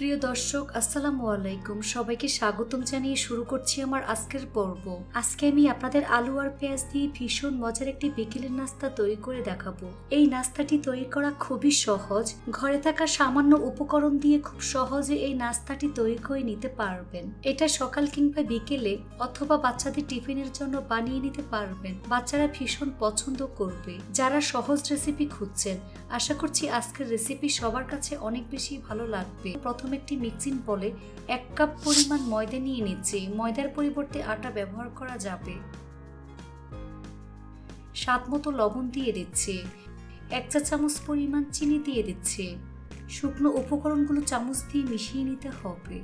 প্রিয় দর্শক, আসসালামু আলাইকুম। সবাইকে স্বাগতম জানিয়ে শুরু করছি আমার আজকের পর্ব। আজকে আমি আপনাদের আলু আর পেঁয়াজ দিয়ে ভীষণ মজার একটি বিকেলের নাস্তা তৈরি করে দেখাবো। এই নাস্তাটি তৈরি করা খুবই সহজ। ঘরে থাকা সামান্য উপকরণ দিয়ে খুব সহজে এই নাস্তাটি তৈরি করে নিতে পারবেন। এটা সকাল কিংবা বিকেলে অথবা বাচ্চাদের টিফিনের জন্য বানিয়ে নিতে পারবেন। বাচ্চারা ভীষণ পছন্দ করবে। যারা সহজ রেসিপি খুঁজছেন, আশা করছি আজকের রেসিপি সবার কাছে অনেক বেশি ভালো লাগবে। প্রথম একটি মিক্সিং বলে এক কাপ পরিমাণ ময়দা নিয়ে নিচ্ছি। ময়দার পরিবর্তে আটা ব্যবহার করা যাবে। স্বাদ মতো লবণ দিয়ে দিচ্ছে। এক চা চামচ পরিমাণ চিনি দিয়ে দিচ্ছে। শুকনো উপকরণগুলো চামচ দিয়ে মিশিয়ে নিতে হবে।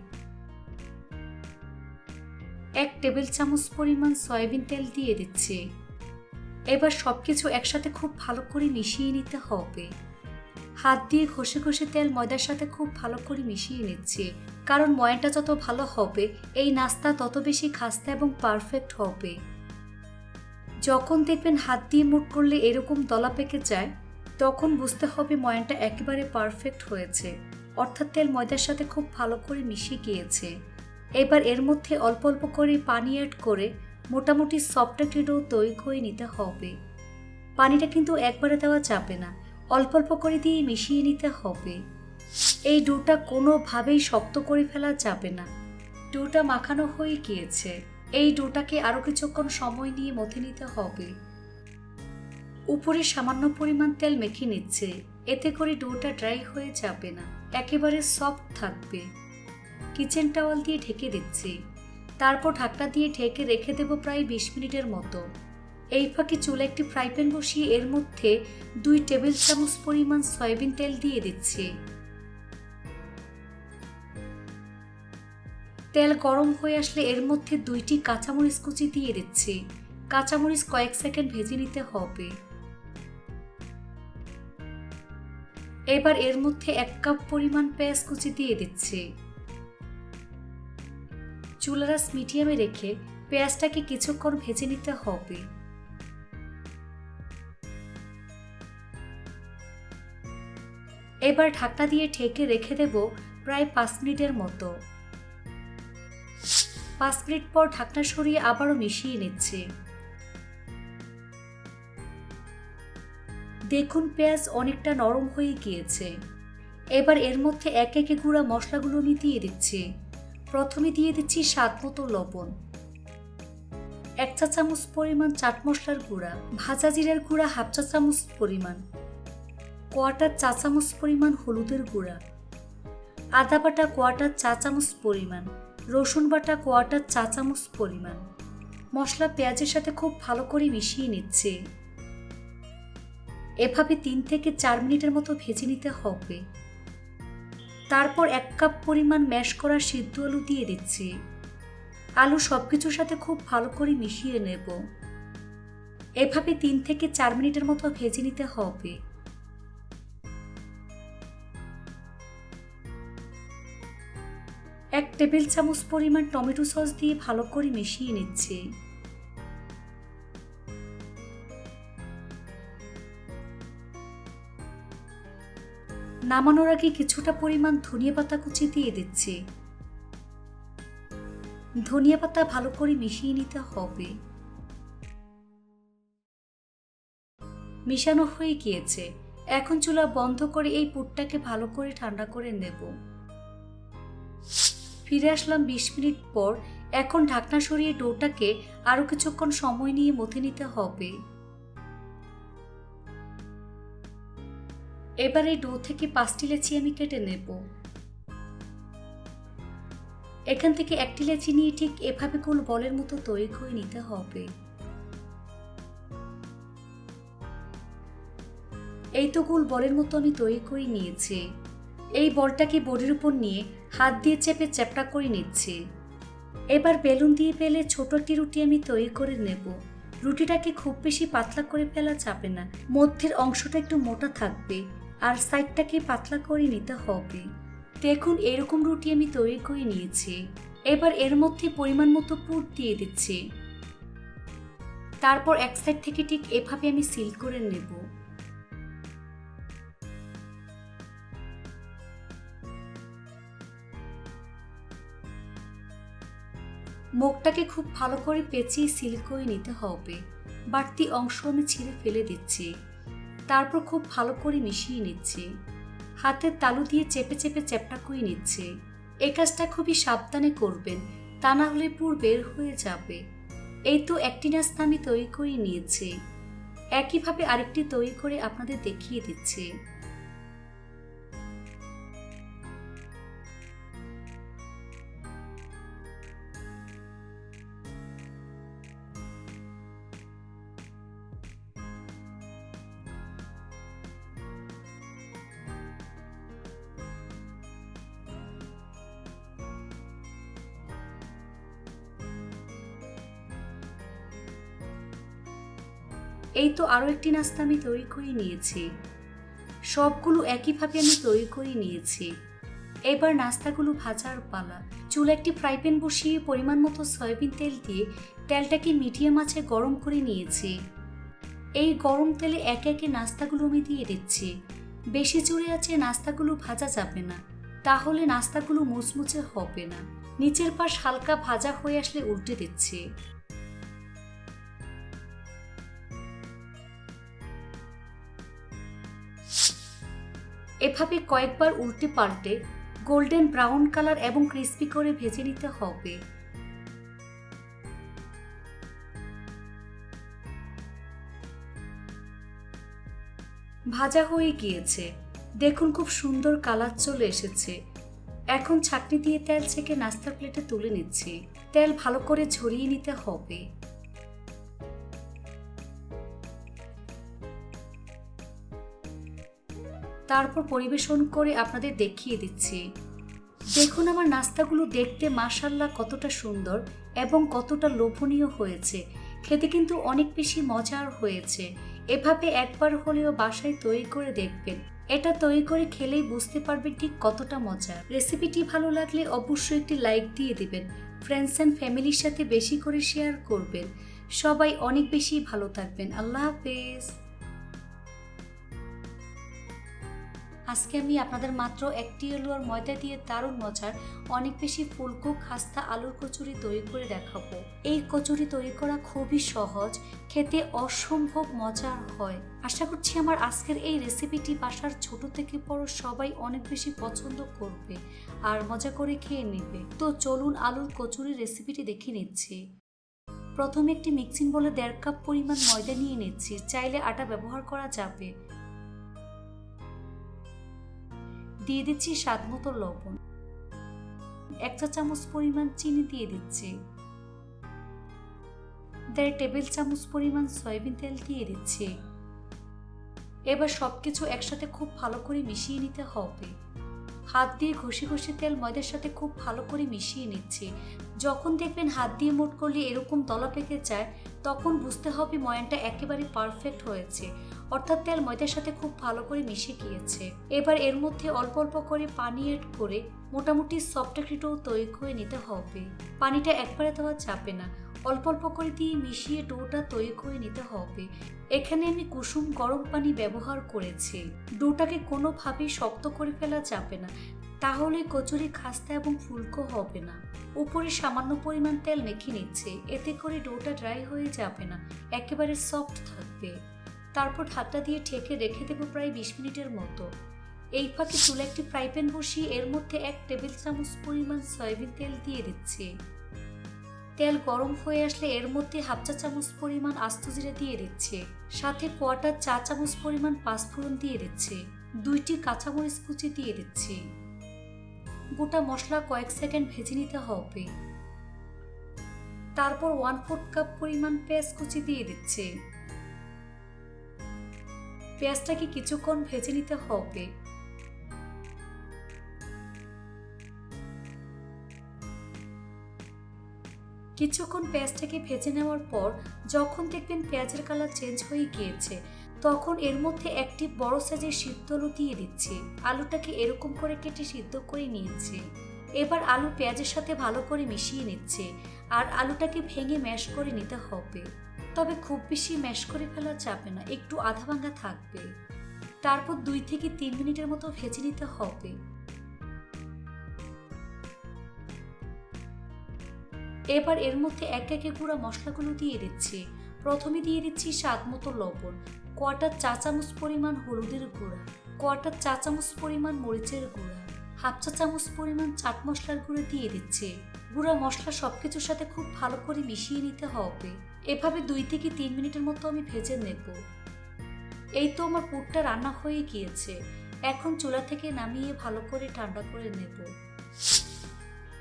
এক টেবিল চামচ পরিমাণ সয়াবিন তেল দিয়ে দিচ্ছে। এবার সবকিছু একসাথে খুব ভালো করে মিশিয়ে নিতে হবে। হাত দিয়ে ঘষে ঘষে তেল ময়দার সাথে খুব ভালো করে মিশিয়ে নিচ্ছে। কারণ ময়নটা যত ভালো হবে, এই নাস্তা তত বেশি খাস্তা এবং পারফেক্ট হবে। যখন দেখবেন হাত দিয়ে মুট করলে এরকম দলা পেকে যায়, তখন বুঝতে হবে ময়নটা একেবারে পারফেক্ট হয়েছে। অর্থাৎ তেল ময়দার সাথে খুব ভালো করে মিশে গিয়েছে। এবার এর মধ্যে অল্প অল্প করে পানি অ্যাড করে মোটামুটি সফট একটি ডো তৈরি করে নিতে হবে। পানিটা কিন্তু একবারে দেওয়া যাবে না। অল্প অল্প করে দিয়ে মিশিয়ে নিতে হবে। এই ডোটা কোনোভাবেই শক্ত করে ফেলা যাবে না। ডোটা মাখানো হয়ে গিয়েছে। এই ডোটাকে আরও কিছুক্ষণ সময় নিয়ে মথে নিতে হবে। উপরে সামান্য পরিমাণ তেল মেখে নিচ্ছে। এতে করে ডোটা ড্রাই হয়ে যাবে না। একেবারে সফট থাকবে। কিচেন টাওয়াল দিয়ে ঢেকে দিচ্ছি। তারপর ঢাকনা দিয়ে ঢেকে রেখে দেবো প্রায় বিশ মিনিটের মতো। এই ফাঁকে চুলে একটি ফ্রাই প্যান বসিয়ে এর মধ্যে দুই টেবিল চামচ পরিমাণ সয়াবিন তেল দিয়ে দিচ্ছি। তেল গরম হয়ে আসলে এর মধ্যে দুইটি কাঁচামরিচ কুচি দিয়ে দিচ্ছি। কাঁচামরিচ কয়েক সেকেন্ড ভেজে নিতে হবে। এবার এর মধ্যে এক কাপ পরিমাণ পেঁয়াজ কুচি দিয়ে দিচ্ছি। চুলারাস মিডিয়ামে রেখে পেঁয়াজটাকে কিছুক্ষণ ভেজে নিতে হবে। এবার ঢাকনা দিয়ে ঠেকে রেখে দেব প্রায় পাঁচ মিনিটের মতো। পাঁচ মিনিট পর ঢাকনা সরিয়ে আবারও মিশিয়ে নিচ্ছে। দেখুন পেঁয়াজ অনেকটা নরম হয়ে গিয়েছে। এবার এর মধ্যে এক একে গুঁড়া মশলাগুলো আমি দিয়ে দিচ্ছি। প্রথমে দিয়ে দিচ্ছি স্বাদ মতো লবণ। এক চা চামচ পরিমাণ চাট মশলার গুঁড়া, ভাজা জিরার গুঁড়া হাফ চা চামচ পরিমাণ। কোয়াটার চা চামচ পরিমাণ হলুদের গুঁড়া। আদা বাটা কোয়াটার চা চামচ পরিমাণ। রসুন বাটা কোয়াটার চা চামচ পরিমাণ। মশলা পেঁয়াজের সাথে খুব ভালো করে মিশিয়ে নিচ্ছে। এভাবে তিন থেকে চার মিনিটের মতো ভেজে নিতে হবে। তারপর এক কাপ পরিমাণ ম্যাশ করা সিদ্ধ আলু দিয়ে দিচ্ছি। আলু সব কিছুর সাথে খুব ভালো করে মিশিয়ে নেব। এভাবে তিন থেকে চার মিনিটের মতো ভেজে নিতে হবে। টেবিল চামচ পরিমাণ টমেটো সস দিয়ে ভালো করে মিশিয়ে নিচ্ছি। নামানোর আগে কিছুটা পরিমাণ ধনিয়া পাতা কুচি দিয়ে দিচ্ছি। ধনিয়া পাতা ভালো করে মিশিয়ে নিতে হবে। মিশানো হয়ে গিয়েছে। এখন চুলা বন্ধ করে এই পুরটাকে ভালো করে ঠান্ডা করে নেব। ফিরে আসলাম বিশ মিনিট পর। এখন ঢাকনা সরিয়ে ডোটাকে আরও কিছুক্ষণ সময় নিয়ে মথে নিতে হবে। এবার এই ডো থেকে পাঁচটি লেচি আমি কেটে নেব। এখান থেকে একটি লেচি নিয়ে ঠিক এভাবে গোল বলের মতো তৈরি করে নিতে হবে। এই তো গোল বলের মতো আমি তৈরি করে নিয়েছি। এই বলটাকে বোর্ডের উপর নিয়ে হাত দিয়ে চেপে চ্যাপটা করে নিচ্ছি। এবার বেলুন দিয়ে পেলে ছোট একটি রুটি আমি তৈরি করে নেব। রুটিটাকে খুব বেশি পাতলা করে ফেলা যাবে না। মধ্যের অংশটা একটু মোটা থাকবে আর সাইডটাকে পাতলা করে নিতে হবে। দেখুন, এরকম রুটি আমি তৈরি করে নিয়েছি। এবার এর মধ্যে পরিমাণ মতো পুর দিয়ে দিচ্ছি। তারপর এক সাইড থেকে ঠিক এভাবে আমি সিল করে নেব। মুখটাকে খুব ভালো করে পেঁচিয়ে সিল করে নিতে হবে। বাড়তি অংশ আমি ছিঁড়ে ফেলে দিচ্ছি। তারপর খুব ভালো করে মিশিয়ে নিচ্ছি। হাতের তালু দিয়ে চেপে চেপে চ্যাপটা করে নিচ্ছে। এ কাজটা খুবই সাবধানে করবেন, তা না হলে পুর বের হয়ে যাবে। এই তো একটি নাস্তা আমি তৈরি করে নিয়েছি। একইভাবে আরেকটি তৈরি করে আপনাদের দেখিয়ে দিচ্ছি। এই তো আরও একটি নাস্তা আমি তৈরি করে নিয়েছি। সবগুলো একইভাবে আমি তৈরি করে নিয়েছি। এবার নাস্তাগুলো ভাজার পালা। চুলে একটি ফ্রাই প্যান বসিয়ে পরিমাণ মতো সয়াবিন তেল দিয়ে তেলটাকে মিডিয়াম আছে গরম করে নিয়েছি। এই গরম তেলে একে একে নাস্তাগুলো আমি দিয়ে দিচ্ছি। বেশি জোরে আছে নাস্তাগুলো ভাজা যাবে না। তাহলে নাস্তাগুলো মুচমুচে হবে না। নিচের পাশ হালকা ভাজা হয়ে আসলে উল্টে দিচ্ছি। এভাবে কয়েকবার উল্টে পাল্টে গোল্ডেন ব্রাউন কালার এবং ক্রিস্পি করে ভেজে নিতে হবে। ভাজা হয়ে গিয়েছে। দেখুন খুব সুন্দর কালার চলে এসেছে। এখন ছাকনি দিয়ে তেল ছেঁকে নাস্তার প্লেটে তুলে নিচ্ছি। তেল ভালো করে ঝরিয়ে নিতে হবে। তারপর পরিবেশন করে আপনাদের দেখিয়ে দিচ্ছি। দেখুন আমার নাস্তাগুলো দেখতে মাসাল্লাহ কতটা সুন্দর এবং কতটা লোভনীয় হয়েছে। খেতে কিন্তু অনেক বেশি মজার হয়েছে। এভাবে একবার হলেও বাসায় তৈরি করে দেখবেন। এটা তৈরি করে খেলেই বুঝতে পারবেন ঠিক কতটা মজা রেসিপিটি ভালো লাগলে অবশ্যই একটি লাইক দিয়ে দিবেন। ফ্রেন্ডস অ্যান্ড ফ্যামিলির সাথে বেশি করে শেয়ার করবেন। সবাই অনেক বেশি ভালো থাকবেন। আল্লাহ হাফেজ। আজকে আমি আপনাদের মাত্র একটি আলু আর ময়দা দিয়ে দারুণ মজার, অনেক বেশি ফুলকো, খাস্তা আলুর কচুরি তৈরি করে দেখাবো। এই কচুরি তৈরি করা খুবই সহজ, খেতে অসম্ভব মজার হয়। আশা করছি আমার আজকের এই রেসিপিটি বাসার ছোট থেকে বড় সবাই অনেক বেশি পছন্দ করবে আর মজা করে খেয়ে নেবে। তো চলুন আলুর কচুরি রেসিপিটি দেখে নিচ্ছি। প্রথমে একটি মিক্সিং বলে দেড় কাপ পরিমাণ ময়দা নিয়ে নিচ্ছি, চাইলে আটা ব্যবহার করা যাবে। দিয়ে দিচ্ছি স্বাদ মতো লবণ। এক চা চামচ পরিমাণ চিনি দিয়ে দিচ্ছি। দেড় টেবিল চামচ পরিমাণ সয়াবিন তেল দিয়ে দিচ্ছি। এবার সবকিছু একসাথে খুব ভালো করে মিশিয়ে নিতে হবে। হাত দিয়ে ঘষে ঘষে তেল ময়দার সাথে খুব ভালো করে মিশিয়ে নিচ্ছে। যখন দেখবেন হাত দিয়ে মোট করলে এরকম দলা পেকে যায়, তখন বুঝতে হবে ময়ানটা একেবারে পারফেক্ট হয়েছে। অর্থাৎ তেল ময়দার সাথে খুব ভালো করে মিশে গিয়েছে। এবার এর মধ্যে অল্প অল্প করে পানি এড করে মোটামুটি সফট একটা তৈরি করে নিতে হবে। পানিটা একবারে দেওয়া যাবে না। অল্প অল্প করে দিয়ে মিশিয়ে ডোটা তৈরি করে নিতে হবে। এখানে আমি কুসুম গরম পানি ব্যবহার করেছি। ডোটাকে কোনোভাবেই শক্ত করে ফেলা যাবে না। তাহলে কচুরি খাস্তা এবং ফুলকো হবে না। উপরে সামান্য পরিমাণ তেল মেখে নিচ্ছে। এতে করে ডোটা ড্রাই হয়ে যাবে না। একেবারে সফট থাকবে। তারপর ঢাকটা দিয়ে ঠেকে রেখে দেবো প্রায় বিশ মিনিটের মতো। এই ফাঁকে চুলে একটি ফ্রাই প্যান বসিয়ে এর মধ্যে এক টেবিল চামচ পরিমাণ সয়াবিন তেল দিয়ে দিচ্ছি। তেল গরম হয়ে আসলে এর মধ্যে হাফ চা চামচ পরিমাণ আস্ত জিরে দিয়ে দিচ্ছে। সাথে কোয়াটার চা চামচ পরিমাণ পাঁচফোড়ন দিয়ে দিচ্ছে। দুইটি কাঁচামরিচ কুচি দিয়ে দিচ্ছি। গোটা মশলা কয়েক সেকেন্ড ভেজে নিতে হবে। তারপর ওয়ান ফোর্থ কাপ পরিমাণ পেঁয়াজ কুচি দিয়ে দিচ্ছে। পেঁয়াজটাকে কিছুক্ষণ ভেজে নিতে হবে। কিছুক্ষণ পেঁয়াজটাকে ভেজে নেওয়ার পর যখন দেখবেন পেঁয়াজের কালার চেঞ্জ হয়ে গিয়েছে, তখন এর মধ্যে একটি বড় সাইজের সিদ্ধ আলু দিয়ে দিচ্ছি। আলুটাকে এরকম করে কেটে সিদ্ধ করে নিয়েছে। এবার আলু পেঁয়াজের সাথে ভালো করে মিশিয়ে নিচ্ছে আর আলুটাকে ভেঙে ম্যাশ করে নিতে হবে। তবে খুব বেশি ম্যাশ করে ফেলা যাবে না, একটু আধা ভাঙা থাকবে। তারপর দুই থেকে তিন মিনিটের মতো ভেজে নিতে হবে। এবার এর মধ্যে এক একে গুঁড়া মশলাগুলো দিয়ে দিচ্ছি। প্রথমে দিয়ে দিচ্ছি স্বাদ মতো লবণ কোয়াটার চা চামচ পরিমাণ হলুদের গুঁড়া কোয়াটার চা চামচ পরিমাণ মরিচের গুঁড়া, হাফ চা চামচ পরিমাণ চাট মশলার গুঁড়ো দিয়ে দিচ্ছে। গুঁড়া মশলা সবকিছুর সাথে খুব ভালো করে মিশিয়ে নিতে হবে। এভাবে দুই থেকে তিন মিনিটের মতো আমি ভেজে নেব। এই তো আমার পুরটা রান্না হয়ে গিয়েছে। এখন চুলা থেকে নামিয়ে ভালো করে ঠান্ডা করে নেব।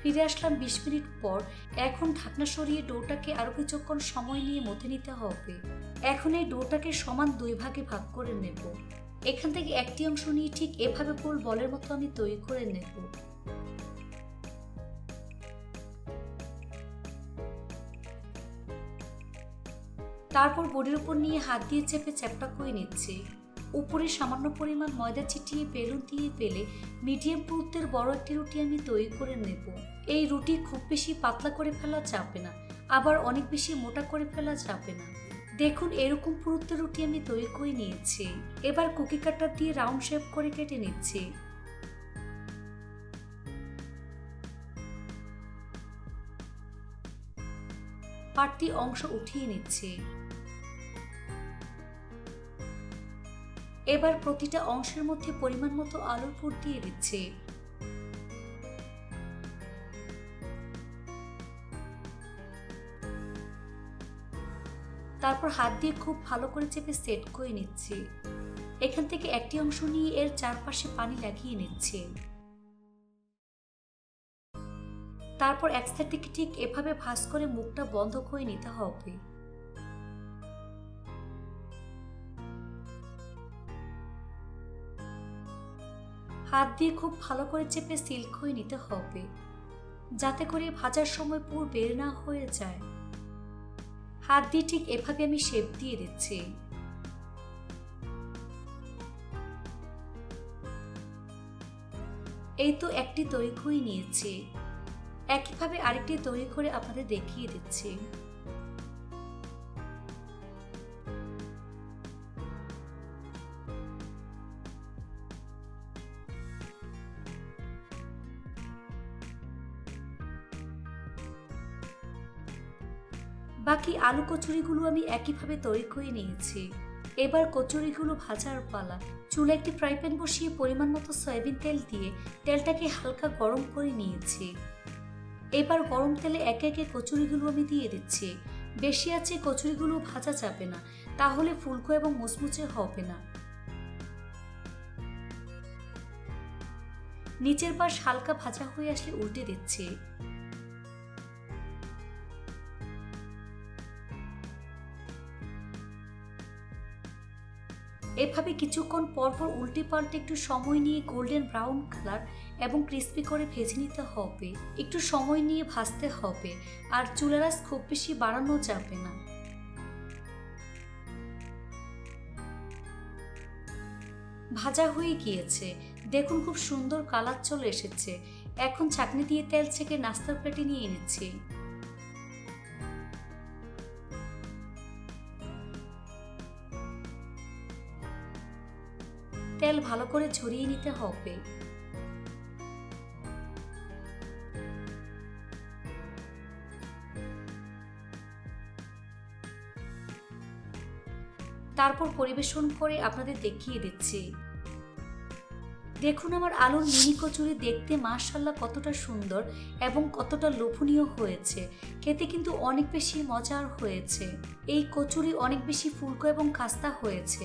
ফিরে আসলাম বিশ মিনিট পর। এখন ঢাকনা সরিয়ে ডোটাকে আরও কিছুক্ষণ সময় নিয়ে মথে নিতে হবে। এখন এই ডোটাকে সমান দুই ভাগে ভাগ করে নেব। এখান থেকে একটি অংশ নিয়ে ঠিক এভাবে পুরো বলের মতো আমি তৈরি করে নেব। তারপর বডির উপর নিয়ে হাত দিয়ে চেপে চ্যাপটা করে নিচ্ছে। উপরে সামান্য পরিমাণ ময়দা ছিটিয়ে বেলুন দিয়ে পেলে মিডিয়াম পুরুত্বের বড় একটি রুটি আমি তৈরি করে নেব। এই রুটি খুব বেশি পাতলা করে ফেলা যাবে না, আবার অনেক বেশি মোটা করে ফেলা যাবে না। দেখুন, এরকম পুরুত্বের রুটি আমি তৈরি করে নিয়েছি। এবার কুকি কাটার দিয়ে রাউন্ড শেপ করে কেটে নিচ্ছি। পাটটি অংশ উঠিয়ে নিচ্ছে। এবার প্রতিটা অংশের মধ্যে পরিমাণ মতো আলুর পুর দিয়ে দিচ্ছে। তারপর হাত দিয়ে খুব ভালো করে চেপে সেট করে নিচ্ছে। এখান থেকে একটি অংশ নিয়ে এর চারপাশে পানি লাগিয়ে নিচ্ছে। তারপর এক থেকে ঠিক এভাবে ভাঁজ করে মুখটা বন্ধ করে নিতে হবে। হাত দিয়ে খুব ভালো করে চেপে সিল করে নিতে হবে, যাতে করে ভাজার সময় পুর বের না হয়ে যায়। হাত দিয়ে ঠিক এভাবে আমি শেপ দিয়ে দিচ্ছি। এই তো একটি তৈরি করে নিয়েছি। একইভাবে আরেকটি তৈরি করে আপনাদের দেখিয়ে দিচ্ছি। বাকি আলু কচুরিগুলো আমি একইভাবে তৈরি করে নিয়েছি। এবার কচুরিগুলো ভাজার পালা। চুলে একটি ফ্রাই প্যান বসিয়ে পরিমাণ মতো সয়াবিন তেল দিয়ে তেলটাকে হালকা গরম করে নিয়েছি। এবার গরম তেলে একে একে কচুরিগুলো আমি দিয়ে দিচ্ছি। বেশি আছে কচুরিগুলো ভাজা যাবে না, তাহলে ফুলকো এবং মুচমুচে হবে না। নিচের পাশ হালকা ভাজা হয়ে আসলে উল্টে দিচ্ছি। এভাবে কিছুক্ষণ পরপর উল্টে পাল্টে একটু সময় নিয়ে গোল্ডেন ব্রাউন কালার এবং ক্রিস্পি করে ভেজে নিতে হবে। একটু সময় নিয়ে ভাজতে হবে। আর চুলারাস খুব বেশি বাড়ানো যাবে না। ভাজা হয়ে গিয়েছে। দেখুন খুব সুন্দর কালার চলে এসেছে। এখন চাটনি দিয়ে তেল ছেঁকে নাস্তার প্লেটে নিয়ে নিচ্ছি তেল ভালো করে ছড়িয়ে নিতে হবে। তারপর পরিবেশন করে আপনাদের দেখিয়ে দিচ্ছি। দেখুন আমার আলুর মিনি কচুরি দেখতে মাশাল্লাহ কতটা সুন্দর এবং কতটা লোভনীয় হয়েছে। খেতে কিন্তু অনেক বেশি মজার হয়েছে। এই কচুরি অনেক বেশি ফুলকো এবং খাস্তা হয়েছে।